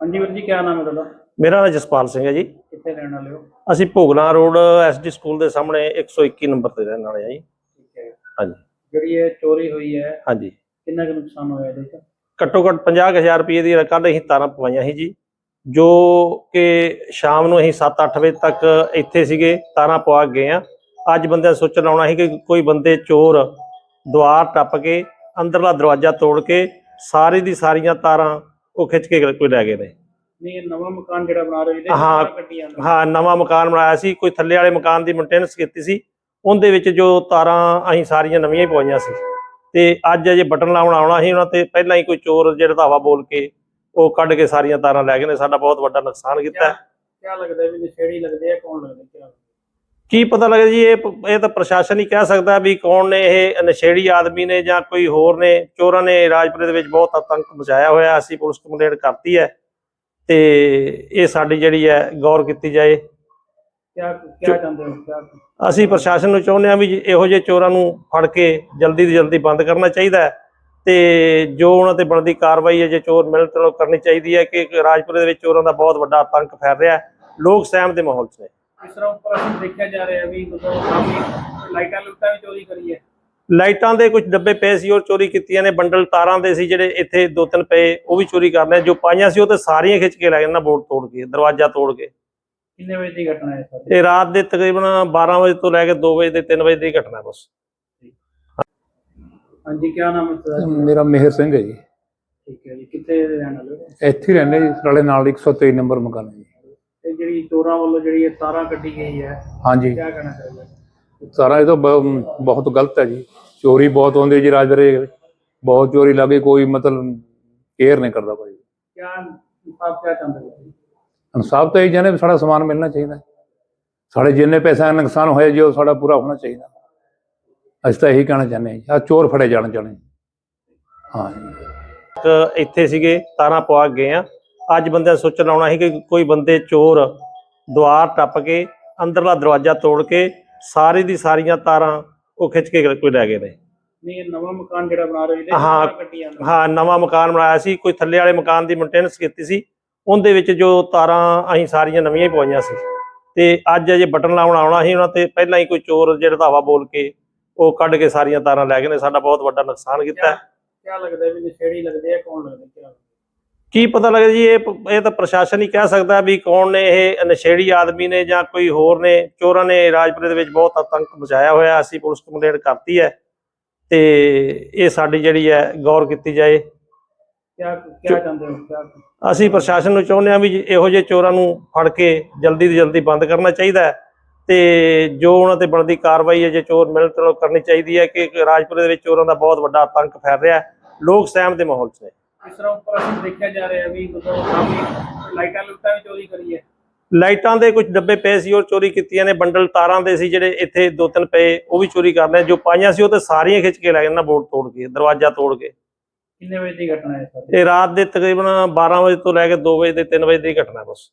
ਹਾਂਜੀ ਵੀਰ ਜੀ ਕੀ ਨਾਮ ਹੈ ਤੁਹਾਡਾ? ਮੇਰਾ ਨਾਮ ਜਸਪਾਲ ਸਿੰਘ ਹੈ ਜੀ। ਕਿੱਥੇ ਰਹਿਣ ਵਾਲੇ ਹੋ? ਅਸੀਂ ਭੋਗਲਾ ਰੋਡ ਐਸਡੀ ਸਕੂਲ ਦੇ ਸਾਹਮਣੇ 121 ਨੰਬਰ ਤੇ ਰਹਿਣ ਵਾਲੇ ਆ ਜੀ। ਠੀਕ ਹੈ। ਹਾਂਜੀ। ਜਿਹੜੀ ਇਹ ਚੋਰੀ ਹੋਈ ਹੈ ਹਾਂਜੀ। ਕਿੰਨਾ ਕੁ ਨੁਕਸਾਨ ਹੋਇਆ ਇਹਦੇ ਚ? ਘੱਟੋ ਘੱਟ 50000 ਰੁਪਏ ਦੀ ਕੱਲ੍ਹ ਅਸੀਂ ਤਾਰਾਂ ਪਵਾਈਆਂ ਸੀ ਜੀ ਜੋ ਕਿ ਸ਼ਾਮ ਨੂੰ ਅਸੀਂ 7-8 ਵਜੇ ਤੱਕ ਇੱਥੇ ਸੀਗੇ ਤਾਰਾਂ ਪਵਾ ਗਏ ਆ ਅੱਜ ਬੰਦਿਆਂ ਸੋਚਣ ਆਉਣਾ ਸੀ ਕਿ ਕੋਈ ਬੰਦੇ ਚੋਰ ਦੁਆਰ ਟੱਪ ਕੇ ਅੰਦਰਲਾ ਦਰਵਾਜ਼ਾ ਤੋੜ ਕੇ ਸਾਰੀ ਦੀ ਸਾਰੀਆਂ ਤਾਰਾਂ ਉਹ ਖਿੱਚ ਕੇ ਕੋਈ ਲੈ ਗਏ ਨੇ। ਨਹੀਂ ਨਵਾਂ ਮਕਾਨ ਜਿਹੜਾ ਬਣਾ ਰਹੇ ਇਹਦੇ ਹਾਂ। ਚ ਗੱਡੀਆਂ ਦਾ ਹਾਂ ਨਵਾਂ ਮਕਾਨ ਬਣਾਇਆ ਸੀ ਕੋਈ ਥੱਲੇ ਵਾਲੇ ਮਕਾਨ ਦੀ ਮੇਨਟੇਨੈਂਸ ਕੀਤੀ ਸੀ। ਉਹਦੇ ਵਿੱਚ ਜੋ ਤਾਰਾਂ ਅਸੀਂ ਸਾਰੀਆਂ ਨਵੀਆਂ ਹੀ ਪਵਾਈਆਂ ਸੀ। ਤੇ ਅੱਜ ਅਜੇ ਬਟਨ ਲਾਉਣ ਆਉਣਾ ਸੀ ਉਹਨਾਂ ਤੇ ਪਹਿਲਾਂ ਹੀ ਕੋਈ ਚੋਰ ਜਿਹੜਾ ਧਾਵਾ ਬੋਲ ਕੇ ਉਹ ਕੱਢ ਕੇ ਸਾਰੀਆਂ ਤਾਰਾਂ ਲੈ ਗਏ ਨੇ। ਸਾਡਾ ਬਹੁਤ ਵੱਡਾ ਨੁਕਸਾਨ ਕੀਤਾ। ਕਿਆ ਲੱਗਦਾ ਵੀ ਨਸ਼ੇੜੀ ਲੱਗਦੇ ਆ ਕੌਣ ਲੱਗਦੇ ਕਿਆ ਕੀ ਪਤਾ ਲੱਗੇ ਜੀ ਇਹ ਇਹ ਤਾਂ ਪ੍ਰਸ਼ਾਸਨ ਹੀ ਕਹਿ ਸਕਦਾ ਵੀ ਕੌਣ ਨੇ ਇਹ ਨਸ਼ੇੜੀ ਆਦਮੀ ਨੇ ਜਾਂ ਕੋਈ ਹੋਰ ਨੇ ਚੋਰਾਂ ਨੇ ਰਾਜਪੁਰੇ ਦੇ ਵਿੱਚ ਬਹੁਤ ਆਤੰਕ ਮਚਾਇਆ ਹੋਇਆ ਅਸੀਂ ਪੁਲਿਸ ਕੰਪਲੇਂਟ ਕਰਤੀ ਹੈ ਤੇ ਇਹ ਸਾਡੀ ਜਿਹੜੀ ਹੈ ਗੌਰ ਕੀਤੀ ਜਾਏ। ਕਿਆ ਕਿਆ ਚਾਹੁੰਦੇ ਹੋ? ਕਿਆ? ਅਸੀਂ ਪ੍ਰਸ਼ਾਸਨ ਨੂੰ ਚਾਹੁੰਦੇ ਹਾਂ ਵੀ ਜੀ ਇਹੋ ਜਿਹੇ ਚੋਰਾਂ ਨੂੰ ਫੜ ਕੇ ਜਲਦੀ ਤੋਂ ਜਲਦੀ ਬੰਦ ਕਰਨਾ ਚਾਹੀਦਾ ਹੈ ਤੇ ਜੋ ਉਹਨਾਂ ਤੇ ਬਣਦੀ ਕਾਰਵਾਈ ਹੈ ਜੇ ਚੋਰ ਮਿਲਣ ਤਾਂ ਕਰਨੀ ਚਾਹੀਦੀ ਹੈ ਕਿ ਰਾਜਪੁਰੇ ਦੇ ਵਿੱਚ ਚੋਰਾਂ ਦਾ ਬਹੁਤ ਵੱਡਾ ਆਤੰਕ ਫੈਲ ਰਿਹਾ ਹੈ ਲੋਕ ਸਹਿਮ ਦੇ ਮਾਹੌਲ 'ਚ ਨੇ। ਇਸ ਤਰ੍ਹਾਂ ਉੱਪਰ ਅਸੀਂ ਦੇਖਿਆ ਜਾ ਰਿਹਾ ਵੀ ਮਤਲਬ ਕਾਫੀ ਲਾਈਟਾਂ ਲੁੱਟਾਂ ਵੀ ਚੋਰੀ ਕਰੀ ਹੈ। ਲਾਈਟਾਂ ਦੇ ਕੁਝ ਡੱਬੇ ਪਏ ਸੀ ਉਹ ਚੋਰੀ ਕੀਤੀਆਂ ਨੇ। ਬੰਡਲ ਤਾਰਾਂ ਦੇ ਸੀ ਜਿਹੜੇ ਇੱਥੇ ਦੋ ਤਿੰਨ ਪਏ ਉਹ ਵੀ ਚੋਰੀ ਕਰ ਲਏ। ਜੋ ਪਾਈਆਂ ਸੀ ਉਹ ਤੇ ਸਾਰੀਆਂ ਖਿੱਚ ਕੇ ਲੈ ਗਏ ਨਾ ਬੋਰਡ ਤੋੜ ਕੇ ਦਰਵਾਜ਼ਾ ਤੋੜ ਕੇ। ਕਿੰਨੇ ਵਜੇ ਦੀ ਘਟਨਾ ਹੈ ਸਰ? ਇਹ ਰਾਤ ਦੇ ਤਕਰੀਬਨ 12 ਵਜੇ ਤੋਂ ਲੈ ਕੇ 2 ਵਜੇ ਤੇ 3 ਵਜੇ ਦੀ ਘਟਨਾ ਬਸ। ਹਾਂਜੀ ਕਿਆ ਨਾਮ ਹੈ ਤੁਹਾਡਾ ਮੇਰਾ ਮਿਹਰ ਸਿੰਘ ਹੈ ਜੀ। ਠੀਕ ਹੈ ਜੀ ਕਿੱਥੇ ਰਹਿਣ ਵਾਲੇ ਹੋ? ਇੱਥੇ ਹੀ ਰਹਿੰਦੇ ਜੀ ਨਾਲੇ ਨਾਲ 123 ਨੰਬਰ ਮਕਾਨ ਹੈ ਜੀ। ਜਿਹੜੀ ਚੋਰਾਂ ਵੱਲੋਂ ਜਿਹੜੀ ਇਹ ਤਾਰਾਂ ਕੱਢੀ ਗਈ ਹੈ ਹਾਂਜੀ। ਕਿਆ ਕਹਿਣਾ ਚਾਹੀਦਾ ਸਾਰਾ ਇਹ ਤਾਂ ਬ- ਬਹੁਤ ਗਲਤ ਹੈ ਜੀ। ਚੋਰੀ ਬਹੁਤ ਹੁੰਦੀ ਹੈ ਜੀ ਰਾਜਵਰੇ ਬਹੁਤ ਚੋਰੀ ਲੱਗੇ ਕੋਈ ਮਤਲਬ ਕੇਅਰ ਨਹੀਂ ਕਰਦਾ ਭਾਈ। ਕਿਆ ਆਪ ਕਿਆ ਚਾਹੁੰਦੇ ਹੋ ਇਨਸਾਫ ਤਾਂ ਇਹ ਜਾਨੇ ਵੀ ਸਾਡਾ ਸਮਾਨ ਮਿਲਣਾ ਚਾਹੀਦਾ। ਹੈ। ਸਾਡੇ ਜਿੰਨੇ ਪੈਸਾ ਦਾ ਨੁਕਸਾਨ ਹੋਇਆ ਜੀ ਉਹ ਸਾਡਾ ਪੂਰਾ ਹੋਣਾ ਚਾਹੀਦਾ। ਅਸੀਂ ਤਾਂ ਇਹੀ ਕਹਿਣਾ ਚਾਹੁੰਦੇ ਹਾਂ ਜੀ। ਆਹ ਚੋਰ ਫੜੇ ਜਾਣ ਚਾਹੁੰਦੇ ਹਾਂ ਜੀ। ਇੱਕ ਇੱਥੇ ਸੀਗੇ ਤਾਰਾਂ ਪਵਾ ਕੇ ਗਏ ਆ। ਅੱਜ ਬੰਦਿਆਂ ਸੋਚਣ ਆਉਣਾ ਸੀ ਕਿ ਕੋਈ ਬੰਦੇ ਚੋਰ ਦੁਆਰ ਟੱਪ ਕੇ ਅੰਦਰਲਾ ਦਰਵਾਜ਼ਾ ਤੋੜ ਕੇ ਸਾਰੀ ਦੀ ਸਾਰੀਆਂ ਤਾਰਾਂ ਉਹ ਖਿੱਚ ਕੇ ਕੋਈ ਲੈ ਗਏ ਨੇ ਨਹੀਂ ਇਹ ਨਵਾਂ ਮਕਾਨ ਜਿਹੜਾ ਬਣਾ ਰਹੇ ਚ ਹਾਂ। ਨੇ। ਹਾਂ ਨਵਾਂ ਮਕਾਨ ਬਣਾਇਆ ਸੀ ਕੋਈ ਥੱਲੇ ਵਾਲੇ ਮਕਾਨ ਦੀ ਮੇਨਟੇਨੈਂਸ ਕੀਤੀ ਸੀ ਉਹਦੇ ਵਿੱਚ ਜੋ ਤਾਰਾਂ ਅਸੀਂ ਸਾਰੀਆਂ ਨਵੀਆਂ ਹੀ ਪਵਾਈਆਂ ਸੀ ਤੇ ਅੱਜ ਅਜੇ ਬਟਨ ਲਾਉਣ ਆਉਣਾ ਸੀ ਉਹਨਾਂ ਤੇ ਪਹਿਲਾਂ ਹੀ ਕੋਈ ਚੋਰ ਜਿਹੜਾ ਧਾਵਾ ਬੋਲ ਕੇ ਉਹ ਕੱਢ ਕੇ ਸਾਰੀਆਂ ਤਾਰਾਂ ਲੈ ਗਏ ਨੇ ਸਾਡਾ ਬਹੁਤ ਵੱਡਾ ਨੁਕਸਾਨ ਕੀਤਾ ਹੈ। ਕਿਆ ਲੱਗਦਾ ਵੀ ਨਸ਼ੇੜੀ ਲੱਗਦੇ ਆ ਕੌਣ ਲੱਗਦੇ ਕੀ ਪਤਾ ਲੱਗੇ ਜੀ ਇਹ ਪ- ਇਹ ਤਾਂ ਪ੍ਰਸ਼ਾਸਨ ਹੀ ਕਹਿ ਸਕਦਾ ਵੀ ਕੌਣ ਨੇ ਇਹ ਨਸ਼ੇੜੀ ਆਦਮੀ ਨੇ ਜਾਂ ਕੋਈ ਹੋਰ ਨੇ ਚੋਰਾਂ ਨੇ ਰਾਜਪੁਰੇ ਦੇ ਵਿੱਚ ਬਹੁਤ ਆਤੰਕ ਮਚਾਇਆ ਹੋਇਆ ਅਸੀਂ ਪੁਲਿਸ ਕੰਪਲੇਂਟ ਕਰਤੀ ਹੈ ਤੇ ਇਹ ਸਾਡੀ ਜਿਹੜੀ ਹੈ ਗੌਰ ਕੀਤੀ ਜਾਏ। ਕਿਆ ਕਿਆ ਚਾਹੁੰਦੇ ਹੋ? ਕਿਆ? ਅਸੀਂ ਪ੍ਰਸ਼ਾਸਨ ਨੂੰ ਚਾਹੁੰਦੇ ਹਾਂ ਵੀ ਜੀ ਇਹੋ ਜਿਹੇ ਚੋਰਾਂ ਨੂੰ ਫੜ ਕੇ ਜਲਦੀ ਤੋਂ ਜਲਦੀ ਬੰਦ ਕਰਨਾ ਚਾਹੀਦਾ ਹੈ ਤੇ ਜੋ ਉਹਨਾਂ ਤੇ ਬਣਦੀ ਕਾਰਵਾਈ ਹੈ ਜੇ ਚੋਰ ਮਿਲਣ ਤਾਂ ਕਰਨੀ ਚਾਹੀਦੀ ਹੈ ਕਿ ਰਾਜਪੁਰੇ ਦੇ ਵਿੱਚ ਚੋਰਾਂ ਦਾ ਬਹੁਤ ਵੱਡਾ ਆਤੰਕ ਫੈਲ ਰਿਹਾ ਹੈ ਲੋਕ ਸਹਿਮ ਦੇ ਮਾਹੌਲ 'ਚ ਨੇ। ਇਸ ਤਰ੍ਹਾਂ ਉੱਪਰ ਅਸੀਂ ਦੇਖਿਆ ਜਾ ਰਿਹਾ ਵੀ ਮਤਲਬ ਕਾਫੀ ਲਾਈਟਾਂ ਲੁੱਟਾਂ ਵੀ ਚੋਰੀ ਕਰੀ ਹੈ। ਲਾਈਟਾਂ ਦੇ ਕੁਝ ਡੱਬੇ ਪਏ ਸੀ ਉਹ ਚੋਰੀ ਕੀਤੀਆਂ ਨੇ। ਬੰਡਲ ਤਾਰਾਂ ਦੇ ਸੀ ਜਿਹੜੇ ਇੱਥੇ ਦੋ ਤਿੰਨ ਪਏ ਉਹ ਵੀ ਚੋਰੀ ਕਰ ਲਏ। ਜੋ ਪਾਈਆਂ ਸੀ ਉਹ ਤੇ ਸਾਰੀਆਂ ਖਿੱਚ ਕੇ ਲੈ ਗਏ ਨਾ ਬੋਰਡ ਤੋੜ ਕੇ ਦਰਵਾਜ਼ਾ ਤੋੜ ਕੇ। ਕਿੰਨੇ ਵਜੇ ਦੀ ਘਟਨਾ ਹੈ ਸਰ? ਇਹ ਰਾਤ ਦੇ ਤਕਰੀਬਨ 12 ਵਜੇ ਤੋਂ ਲੈ ਕੇ 2 ਵਜੇ ਤੇ 3 ਵਜੇ ਦੀ ਘਟਨਾ ਬਸ।